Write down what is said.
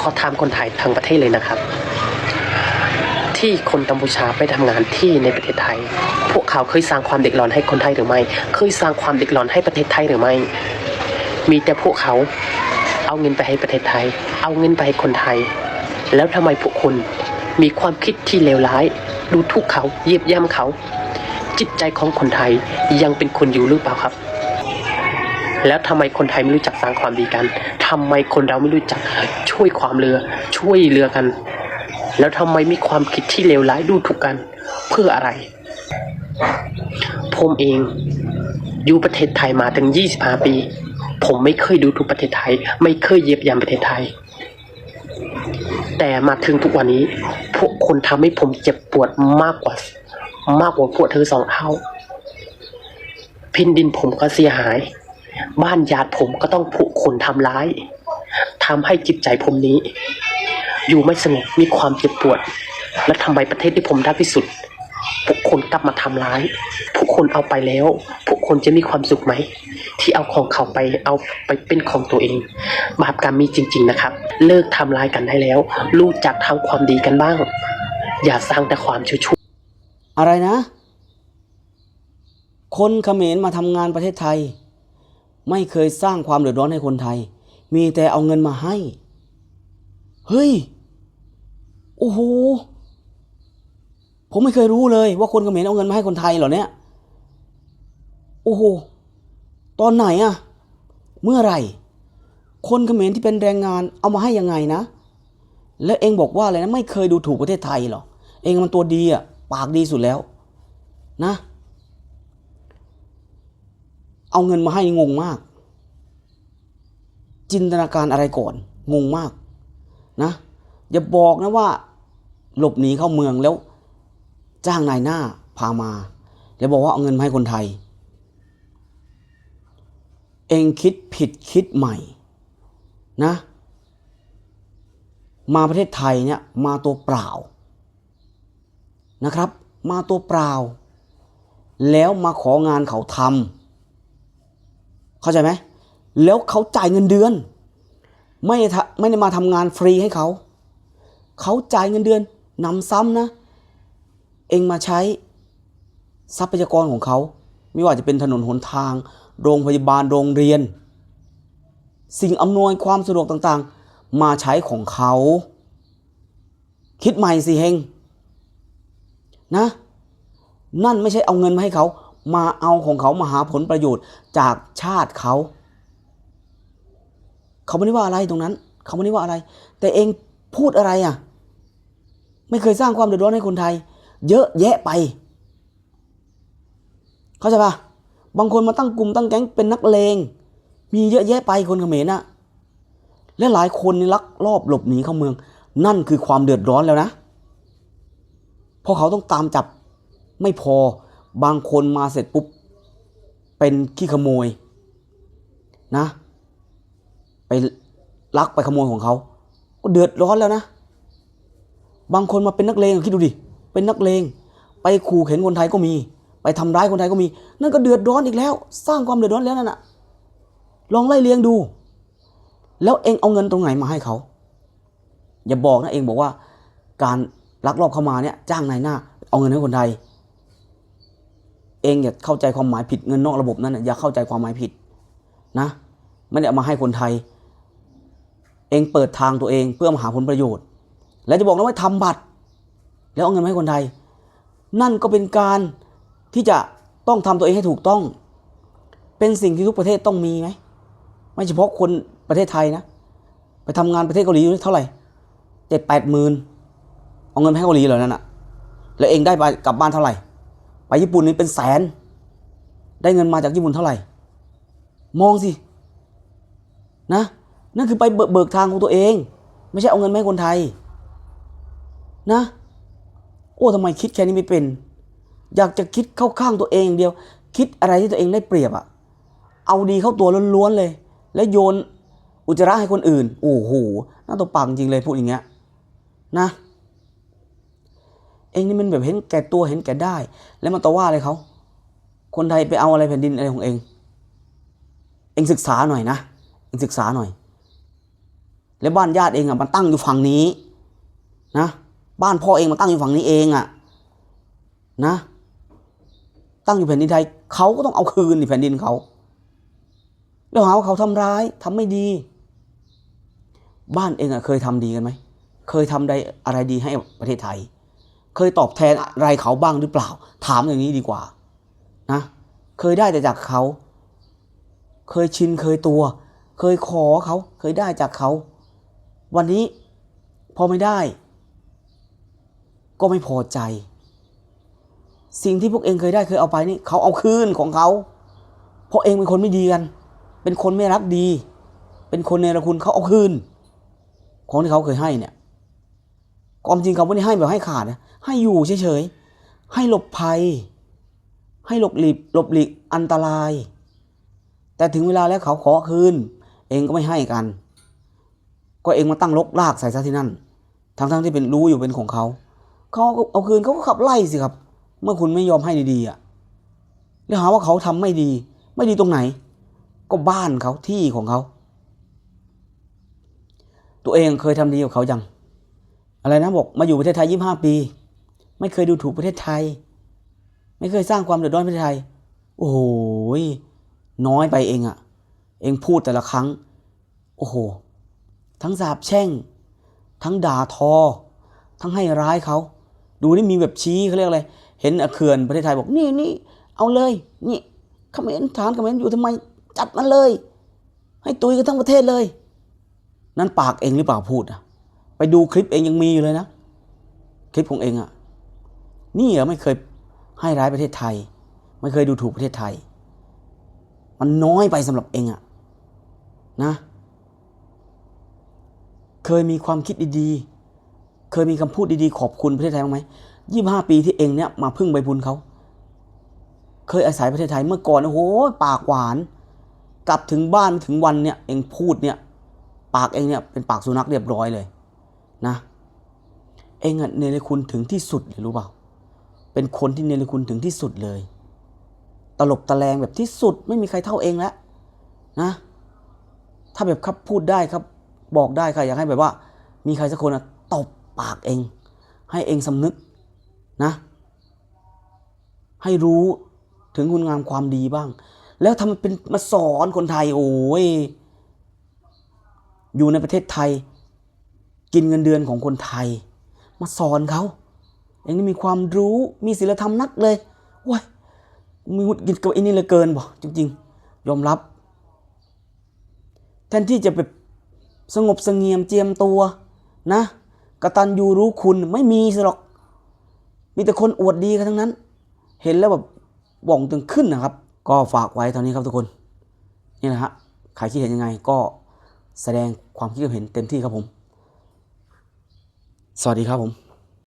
ขอถามคนไทยทั้งประเทศเลยนะครับ ที่คนกัมพูชาไปทำงานที่ในประเทศไทย พวกเขาเคยสร้างความเดือดร้อนให้คนไทยหรือไม่ เคยสร้างความเดือดร้อนให้ประเทศไทยหรือไม่ มีแต่พวกเขาเอาเงินไปให้ประเทศไทย เอาเงินไปให้คนไทย แล้วทำไมพวกคุณมีความคิดที่เลวร้าย ดูถูกเขาเยียบย่ำเขา จิตใจของคนไทยยังเป็นคนอยู่หรือเปล่าครับ แล้วทำไมคนไทยไม่รู้จักสร้างความดีกันทำไมคนเราไม่รู้จักช่วยความเรือ ช่วยเรือกัน แล้วทำไมมีความคิดที่เลวร้ายดูถูกกัน เพื่ออะไร ผมเองอยู่ประเทศไทยมาถึง 25 ปี ผมไม่เคยดูถูกประเทศไทย ไม่เคยเยียบย่ำประเทศไทย แต่มาถึงทุกวันนี้ พวกคนทำให้ผมเจ็บปวดมากกว่า มากกว่าพวกเธอสองเท่าพินดินผมก็เสียหาย บ้านญาติผมก็ต้องผูกคนทำร้ายทำให้จิตใจผมนี้ อยู่ไม่สงบมีความเจ็บปวด และทำไมประเทศที่ผมรักที่สุดพวกคนกลับมาทำร้าย พวกคนเอาไปแล้ว พวกคนจะมีความสุขไหม ที่เอาของเขาไปเอาไปเป็นของตัวเอง บาปกรรมมีจริง ๆนะครับ เลิกทำร้ายกันได้แล้วรู้จักทำความดีกันบ้าง อย่าสร้างแต่ความชั่วอะไรนะ คนเขมรมาทำงานประเทศไทย ไม่เคยสร้างความเดือดร้อนให้คนไทย มีแต่เอาเงินมาให้ เฮ้ย โอ้โห ผมไม่เคยรู้เลยว่าคนเขมรเอาเงินมาให้คนไทยเหรอเนี่ย โอ้โห ตอนไหนอะเมื่อไหร่ คนเขมรที่เป็นแรงงานเอามาให้ยังไงนะ แล้วเองบอกว่าอะไรนะ ไม่เคยดูถูกประเทศไทยหรอ เองมันตัวดีอะปากดีสุดแล้ว นะ เอาเงินมาให้งงมาก จินตนาการอะไรก่อน งงมากนะอย่าบอกนะว่า หลบหนีเข้าเมืองแล้ว จ้างนายหน้าพามา แล้วบอกว่าเอาเงินมาให้คนไทย เองคิดผิดคิดใหม่นะ มาประเทศไทยเนี่ยมาตัวเปล่านะครับ มาตัวเปล่า แล้วมาของานเขาทำ เข้าใจไหมแล้วเขาจ่ายเงินเดือน ไม่ไม่ได้มาทำงานฟรีให้เขา เขาจ่ายเงินเดือนนำซ้ำนะ เองมาใช้ทรัพยากรของเขา ไม่ว่าจะเป็นถนนหนทาง โรงพยาบาลโรงเรียน สิ่งอำนวยความสะดวกต่างๆ มาใช้ของเขา คิดใหม่สิเฮงนะ นั่นไม่ใช่เอาเงินมาให้เขา มาเอาของเขามาหาผลประโยชน์จากชาติเขา เขาไม่ได้ว่าอะไรตรงนั้น เขาไม่ได้ว่าอะไร แต่เองพูดอะไรอะ ไม่เคยสร้างความเดือดร้อนให้คนไทย เยอะแยะไป เข้าใจปะบางคนมาตั้งกลุ่มตั้งแก๊งเป็นนักเลง มีเยอะแยะไปคนเขมรน่ะ และหลายคนนี่ลักลอบหลบหนีเข้าเมือง นั่นคือความเดือดร้อนแล้วนะ เพราะเขาต้องตามจับไม่พอ บางคนมาเสร็จปุ๊บ เป็นขี้ขโมยนะ ไปลักไปขโมยของเขาก็เดือดร้อนแล้วนะ บางคนมาเป็นนักเลงคิดดูดิ เป็นนักเลง ไปขู่เข็นคนไทยก็มี ไปทำร้ายคนไทยก็มี นั่นก็เดือดร้อนอีกแล้ว สร้างความเดือดร้อนแล้วนั่นน่ะลองไล่เลียงดู แล้วเองเอาเงินตรงไหนมาให้เขา อย่าบอกนะเองบอกว่า การลักลอบเข้ามาเนี่ยจ้างนายหน้า เอาเงินให้คนไทย เองอย่าเข้าใจความหมายผิดเงินนอกระบบนั้นอย่าเข้าใจความหมายผิดนะไม่ได้เอามาให้คนไทย เองเปิดทางตัวเองเพื่อมาหาผลประโยชน์ และจะบอกนะว่าทำบัตร แล้วเอาเงินมาให้คนไทย นั่นก็เป็นการที่จะต้องทำตัวเองให้ถูกต้อง เป็นสิ่งที่ทุกประเทศต้องมีไหมไม่เฉพาะคนประเทศไทยนะ ไปทำงานประเทศเกาหลีเท่าไหร่เจ็ดแปดหมื่นเอาเงินไปให้เกาหลีเหรอนั่นอะแล้วเองได้ไปกลับบ้านเท่าไหร่ ญี่ปุ่นนี่เป็นแสน ได้เงินมาจากญี่ปุ่นเท่าไหร่ มองสิ นะ นั่นคือไปเบิกทางของตัวเอง ไม่ใช่เอาเงินมาให้คนไทย นะ โอ้ทำไมคิดแค่นี้ไม่เป็น อยากจะคิดเข้าข้างตัวเองอย่างเดียว คิดอะไรที่ตัวเองได้เปรียบอะเอาดีเข้าตัวล้วนๆเลย แล้วโยนอุจจาระให้คนอื่น โอ้โห น่าตัวปากจริงเลยพูดอย่างเงี้ย นะ เองนี่มันแบบเห็นแก่ตัวเห็นแก่ได้ แล้วมาต่อว่าอะไรเขาคนไทยไปเอาอะไรแผ่นดินอะไรของเอง เองศึกษาหน่อยนะเองศึกษาหน่อย และบ้านญาติเองอะมันตั้งอยู่ฝั่งนี้นะบ้านพ่อเองมันตั้งอยู่ฝั่งนี้เองอะนะ ตั้งอยู่แผ่นดินไทยเขาก็ต้องเอาคืนในแผ่นดินเขาแล้วหาว่าเขาทำร้ายทำไม่ดี บ้านเองอะเคยทำดีกันไหมเคยทำใดอะไรดีให้ประเทศไทย เคยตอบแทนอะไรเขาบ้างหรือเปล่า ถามอย่างนี้ดีกว่านะเคยได้แต่จากเขา เคยชินเคยตัว เคยขอเขาเคยได้จากเขา วันนี้พอไม่ได้ ก็ไม่พอใจ สิ่งที่พวกเองเคยได้เคยเอาไปนี่เขาเอาคืนของเขาเพราะเองเป็นคนไม่ดีกัน เป็นคนไม่รักดี เป็นคนเนรคุณเขาเอาคืนของที่เขาเคยให้เนี่ย ความจริงเขาไม่ได้ให้แบบให้ขาดนะให้อยู่เฉยๆให้หลบภัย ให้หลบหลีกหลบหลีกอันตราย แต่ถึงเวลาแล้วเขาขอคืน เองก็ไม่ให้กัน ก็เองมาตั้งลกลากใส่ซะที่นั่นทั้งๆที่เป็นรู้อยู่เป็นของเขาเขาเอาคืนเขาก็ขับไล่สิครับ เมื่อคุณไม่ยอมให้ดีๆอะแล้วหาว่าเขาทำไม่ดี ไม่ดีตรงไหน ก็บ้านเขาที่ของเขา ตัวเองเคยทำดีกับเขายัง อะไรนะบอกมาอยู่ประเทศไทยยี่ห้าปี ไม่เคยดูถูกประเทศไทย ไม่เคยสร้างความเดือดร้อนประเทศไทย โอ้โหน้อยไปเองอะเองพูดแต่ละครั้ง โอ้โห ทั้งสาบแช่ง ทั้งด่าทอ ทั้งให้ร้ายเขาดูนี่มีแบบชี้เขาเรียกอะไร เห็นอเขื่อนประเทศไทยบอกนี่นี่เอาเลย นี่เขมรฐานเขมรอยู่ทำไม จัดมันเลย ให้ตุยกันทั้งประเทศเลย นั่นปากเองหรือเปล่าพูดอะ ไปดูคลิปเองยังมีอยู่เลยนะ คลิปของเองอะนี่เหรอไม่เคยให้ร้ายประเทศไทย ไม่เคยดูถูกประเทศไทย มันน้อยไปสำหรับเองอะนะ เคยมีความคิดดีๆ เคยมีคำพูดดีๆ ขอบคุณประเทศไทยบ้างไหมยี่ห้าปีที่เองเนี่ยมาพึ่งใบบุญเขาเคยอาศัยประเทศไทยเมื่อก่อนโอ้โหปากหวาน กลับถึงบ้านถึงวันเนี่ยเองพูดเนี่ย ปากเองเนี่ยเป็นปากสุนัขเรียบร้อยเลย นะเองอะเนรคุณถึงที่สุดเลยรู้เปล่า เป็นคนที่เนรคุณถึงที่สุดเลย ตลบตะแลงแบบที่สุดไม่มีใครเท่าเองแล้วนะ ถ้าแบบครับพูดได้ครับบอกได้ค่ะอยากให้แบบว่า มีใครสักคนอะตบปากเอง ให้เองสำนึกนะ ให้รู้ถึงคุณงามความดีบ้าง แล้วทำเป็นมาสอนคนไทย โอ้ยอยู่ในประเทศไทย กินเงินเดือนของคนไทย มาสอนเขาเองนี่มีความรู้มีศีลธรรมนักเลยว้ยมีหงุดหงิดกับไอ้นี่เลยเกินบ่จริง ๆ ยอมรับ แทนที่จะแบบสงบสงี่ยมเจียมตัวนะกตัญญูรู้คุณไม่มีสหรอก มีแต่คนอวดดีกันทั้งนั้น เห็นแล้วแบบหว่องตึงขึ้นนะครับ ก็ฝากไว้เท่านี้ครับทุกคน นี่แหละฮะใครคิดเห็นยังไงก็แสดงความคิดเห็นเต็มที่ครับผม สวัสดีครับผม